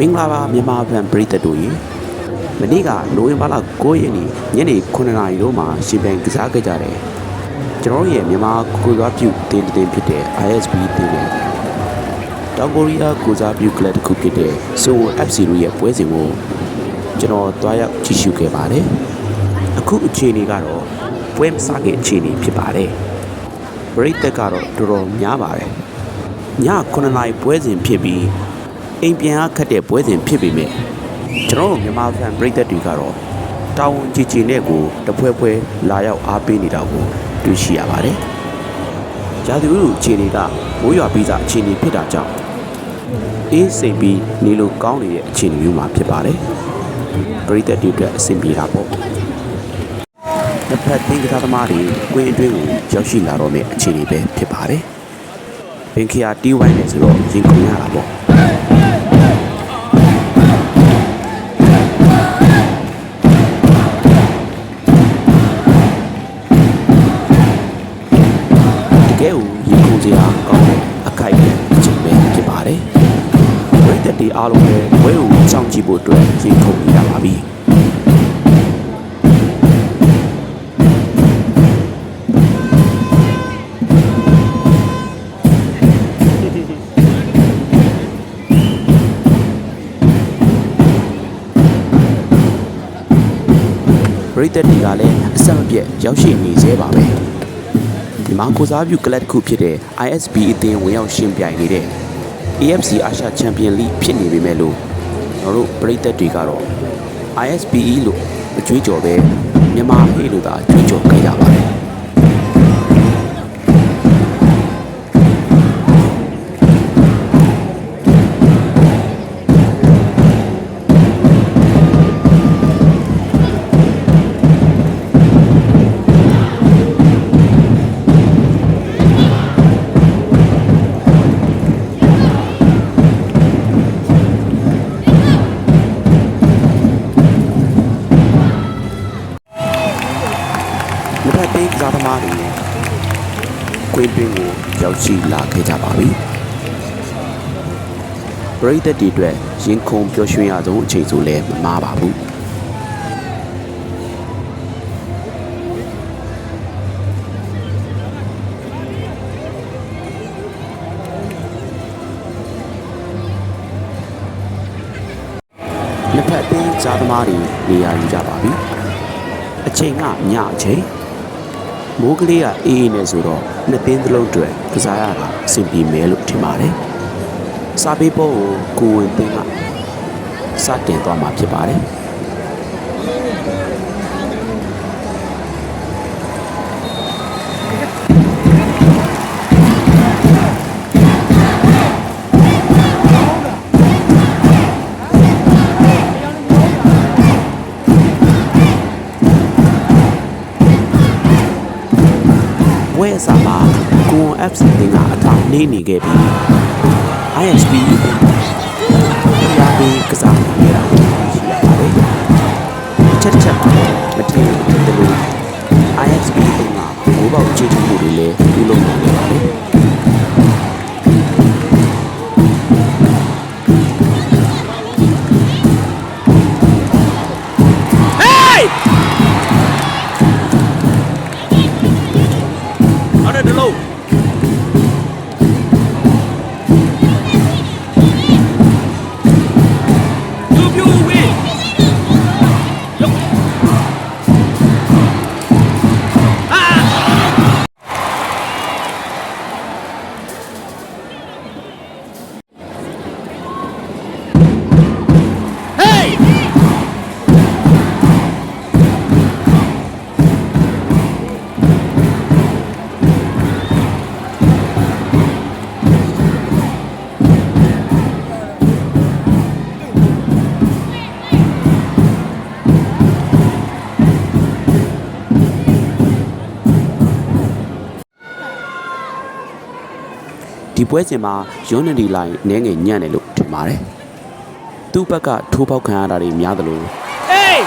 မင်္ဂလာပါမြန်မာဖန်ပရိသတ်တို့ရေမနေ့ကနိုဝင်ဘာလ9ရက်နေ့ညနေ9:00နာရီတို့မှာရှင်ပြိုင်ကစားခဲ့ကြတယ်ကျွန်တော်တို့ရဲ့မြန်မာကိုယ်စားပြုတင်းတင်းဖြစ်တဲ့ ISB တင်းနဲ့တောင်ကိုရီးယားကိုယ်စားပြုကလပ်တစ်ခုဖြစ်တဲ့ Seoul FC တို့ရဲ့ပွဲစဉ်ကိုကျွန်တော်တွားရောက်ကြည့်ရှုခဲ့ပါတယ်အခုအခြေအနေကတော့ပွဲမစခင်အခြေအနေဖြစ်ပါတယ်ပရိသတ်ကတော့တော်တော်များပါတယ်ည9:00နာရီပွဲစဉ်ဖြစ်ပြီး အိမ်ပြန်အားခတ်တဲ့ပွဲစဉ်ဖြစ်ပေမဲ့ကျွန်တော်တို့မြန်မာဖန်ပရိသတ်တွေကတော့တာဝန်ကြည်ကြည်နဲ့ကိုတပွဲပွဲလာရောက်အားပေးနေတာကိုတွေ့ရှိရပါတယ်။ရာသီဥတုအခြေအနေကမိုးရွာပြီးသားအခြေအနေဖြစ်တာကြောင့်အေးစိမ်ပြီးနေလို့ကောင်းနေတဲ့အခြေအနေမျိုးမှာဖြစ်ပါတယ်။ပရိသတ်တွေအတွက်အဆင်ပြေတာပေါ့။တစ်ဖက်သင်္ကစားသမားတွေကွင်းအတွင်းကိုရောက်ရှိလာတော့မယ့်အခြေအနေပဲဖြစ်ပါတယ်။ဘင်ခီယာတီးဝိုင်းနေဆိုတော့ရင်ခုန်ရတာပေါ့။ ရေကုန်စရာကောင်းတဲ့အခိုက်အကျဉ်းပဲဖြစ်ပါတယ်။ဝိသက်တီအားလုံးလည်းဝဲကိုစောင့်ကြည့်ဖို့အတွက်ရေကုန်နေရပါပြီ။ဝိသက်တီကလည်းအဆက်မပြတ်ရောက်ရှိနေသေးပါပဲ။ ဒီမှာကိုစားပြုကလပ်တစ်ခုဖြစ်တဲ့ ISB အသင်းဝင်ရောက်ရှင်ပြိုင်နေတဲ့ AFC အာရှချန်ပီယံလိဖြစ်နေပေမဲ့လို့ကျွန်တော်တို့ပရိသတ်တွေကတော့ ISBE လို့အကြွေးကြော်ပဲမြန်မာဟေးလို့သာကြွေးကြော်ခဲ့ကြပါတယ် ကွင်းတွင်းကိုရောက်ရှိလာခဲ့ကြပါပြီပရိသတ်တွေအတွက်ရင်ခုန်ပျော်ရွှင်ရဆုံးအချိန်ဆိုလည်းမမှားပါဘူးနှစ်ဖက်အသင်းကြားသမားတွေနေရာယူကြပါပြီအချိန်ကညအချိန် မိုးကလေးကအေးအေးနဲ့ဆိုတော့နှစ်သင်းသလုံးအတွက်ကစားရတာအဆင်ပြေမယ်လို့ထင်ပါတယ်စာပေပေါ်ကိုကိုဝင်သင်းကစတင်သွားမှာဖြစ်ပါတယ် ဝဲစာမှာကိုဝန် FC တင်ကအထောင်နေနေခဲ့ပြီး ISP ရာဘီကစားနေတာကိုရှိရပါတယ်။ချက်တစ်ချက် ပွဲစဉ်မှာ Unity Line နည်းငယ်ညံ့တယ်လို့ထင်ပါတယ်။သူ့ဘက်ကထိုးပေါက်ခံရတာတွေများသလို Hey!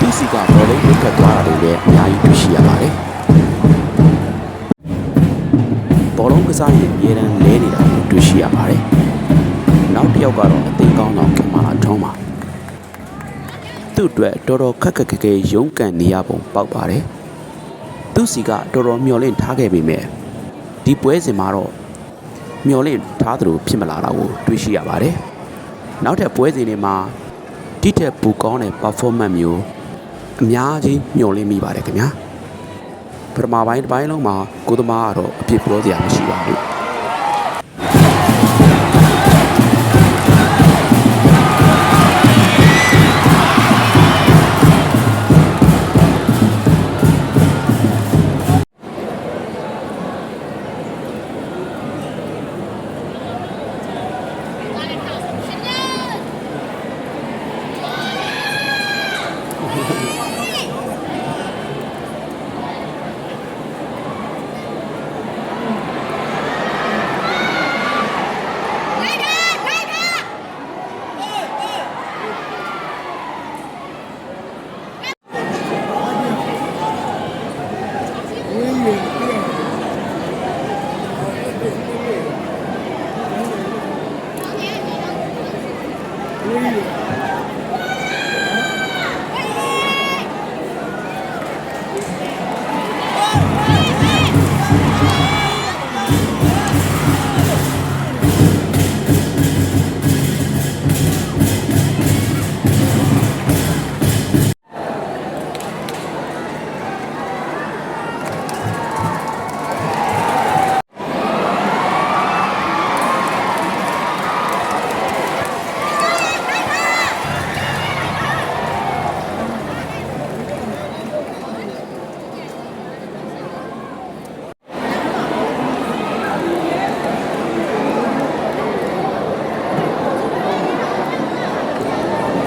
သူစီကဘောလုံးဝစ်ကတ်သွားတာတွေလည်းအများကြီးတွေ့ရှိရပါတယ်။ဘောလုံးကစားရင်အမြဲတမ်းလဲနေတာတွေ့ရှိရပါတယ်။နောက်တစ်ယောက်ကတော့အသိကောင်းဆောင်ခင်မာလာထွန်းပါသူ့အတွက်တော်တော်ခက်ခက်ခဲခဲရုန်းကန်နေရပုံပေါက်ပါတယ်။ သူ့စီကတော်တော်မျောလင့်ထားခဲ့ပေမဲ့ဒီပွဲစဉ်မှာတော့မျောလင့်ထားသလိုဖြစ်မလာတာကိုတွေ့ရှိရပါတယ်။နောက်ထပ်ပွဲစဉ်တွေမှာတိတက်ပူကောင်းတဲ့ performance မျိုးအများကြီးမျောလင့်မိပါတယ်ခင်ဗျာ။ပထမပိုင်းတစ်ပိုင်းလုံးမှာကိုသမားကတော့အပြစ်ပြောစရာမရှိပါဘူး။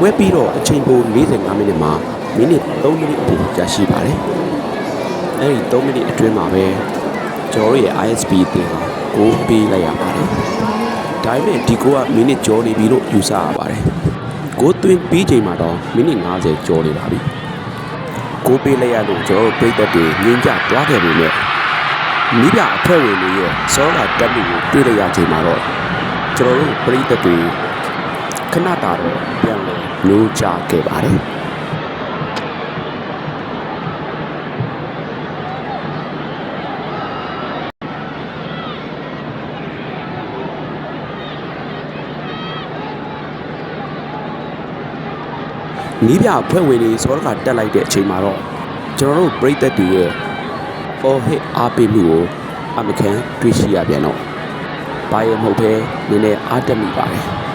ဝဲပြီးတော့အချိန်ပို45မိနစ်မှာမိနစ်3မိနစ်အထိကြာရှိပါတယ်။အဲဒီ3မိနစ်အတွင်းမှာပဲကျွန်တော်တို့ရဲ့ ISP အသင်းဟာကိုပေးလိုက်ရပါတယ်။ဒါပေမဲ့ဒီကိုကမိနစ်ကျော်နေပြီလို့ယူဆရပါတယ်။ကိုသွင်းပြီးချိန်မှာတော့မိနစ်50ကျော်နေပါပြီ။ကိုပေးလိုက်ရလို့ကျွန်တော်တို့ပြည်သက်တွေငင်းကြသွားခဲ့ပြီမဲ့မိပြအဖွဲ့ဝင်တွေရဲ့စောလာတက်မှုကိုတွေ့လိုက်ရချိန်မှာတော့ကျွန်တော်တို့ပြည်သက်တွေခဏတာတော့ပြန် လဲလို့ကြားခဲ့ပါတယ်နီးပြဖွဲ့ဝင်တွေစောရကတက်လိုက်တဲ့အချိန်မှာတော့ကျွန်တော်တို့ပြည်သက်တွေရဲ့ for hit အားပေးမှုကိုအမကန်တွေ့ရှိရပြန်တော့ဘာရမဟုတ်ပဲနည်းနည်းအားတက်မိပါတယ်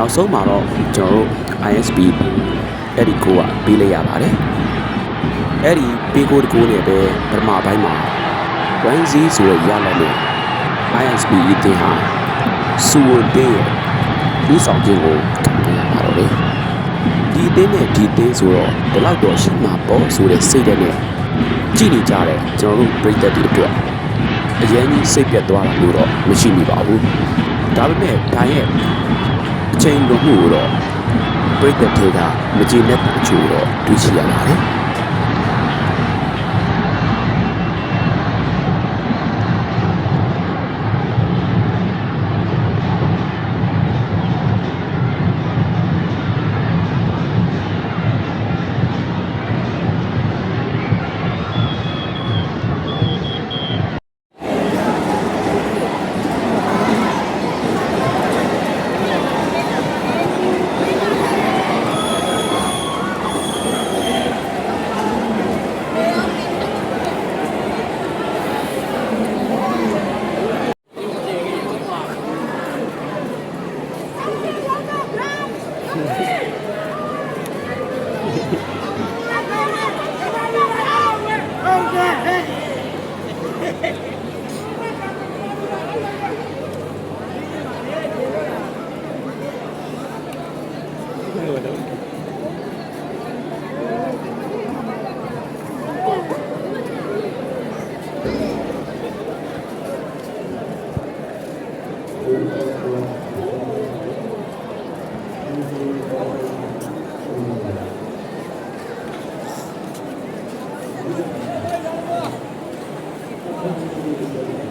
နောက်ဆုံးမှာတော့ကျွန်တော်တို့ ISP အဲ့ဒီကိုကပေးလိုက်ရပါတယ်အဲ့ဒီပေးကိုတကိုနဲ့ပဲပထမပိုင်းမှာ 1Z ဆိုတဲ့ရလက်နဲ့ ISP အတင်းဟာစူဝန်တင်းရဲ့ဦးဆောင်ခြင်းကိုခံရပါတော့တယ်ဒီအတင်းနဲ့ဒီအတင်းဆိုတော့ဒီလောက်တော့ရှိမှာပေါ့ဆိုတဲ့စိတ်ဓာတ်နဲ့ကြည့်နေကြတဲ့ကျွန်တော်တို့ပြည်သက်တွေအတွက်အရင်ကြီးစိတ်ပြတ်သွားတာလို့တော့မရှိမိပါဘူးဒါပေမဲ့ဒါရဲ့အ ချိန်လိုမှုကိုတော့ပြိတ္တတွေကမကြည်နဲ့အချို့တော့တွေးရှိရပါတယ် ハハハハ!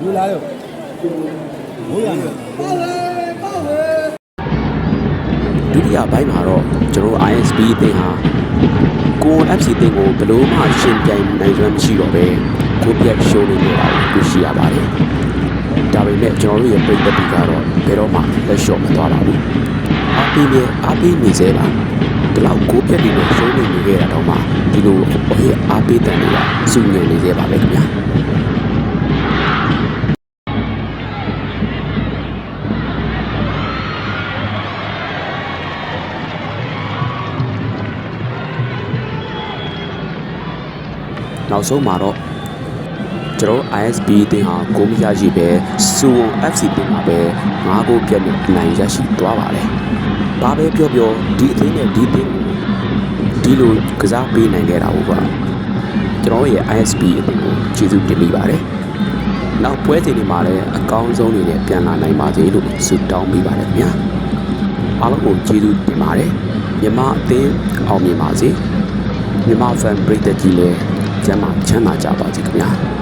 ယူလာရောမိုးရနေဒုတိယပိုင်းမှာတော့ကျွန်တော် ISP အသင်းဟာကိုယ် FC အသင်းကိုဘယ်လို့မှရှင်ပြိုင်နိုင်စွမ်းမရှိတော့ပဲကိုပြတ်ရှုံးနေနေတာကိုတွေ့ရှိရပါတယ်။ဒါပေမဲ့ကျွန်တော်တို့ရဲ့ပြည်သက်တွေကတော့ဘယ်တော့မှလက်လျှော့မသွားပါဘူး။အားပေးနေအားပေးနေစေပါ။ဒီလောက်ကိုပြတ်နေလို့ရှုံးနေနေခဲ့တာတော့မှဒီလိုဟိုအားပေးတဲ့တွေကစုညံနေစေပါပဲခင်ဗျာ။ နောက်ဆုံးမှာတော့ကျွန်တော် ISB တင်ဟာကိုမရရှိပဲစူဝွန် FC တင်မှာပဲငါးကိုပြတ်နဲ့အနိုင်ရရှိသွားပါတယ်။ဘာပဲပြောပြောဒီအသင်းနဲ့ဒီအသင်းကိုဒီလိုကစားပေးနိုင်ခဲ့တာဟုတ်ပါကျွန်တော်ရဲ့ ISB အသင်းကိုကျေးဇူးတင်မိပါတယ်။နောက်ပွဲစဉ်တွေမှာလည်းအကောင်းဆုံးတွေနဲ့ပြန်လာနိုင်ပါစေလို့ဆုတောင်းပေးပါတယ်ခင်ဗျာ။အားလုံးကိုကျေးဇူးတင်ပါတယ်။မြမအသင်းအောင်မြင်ပါစေ။မြန်မာဖန်ပရိသတ်ကြီးလည်း ကျမ်းမာချမ်းသာကြပါစေခင်ဗျာ။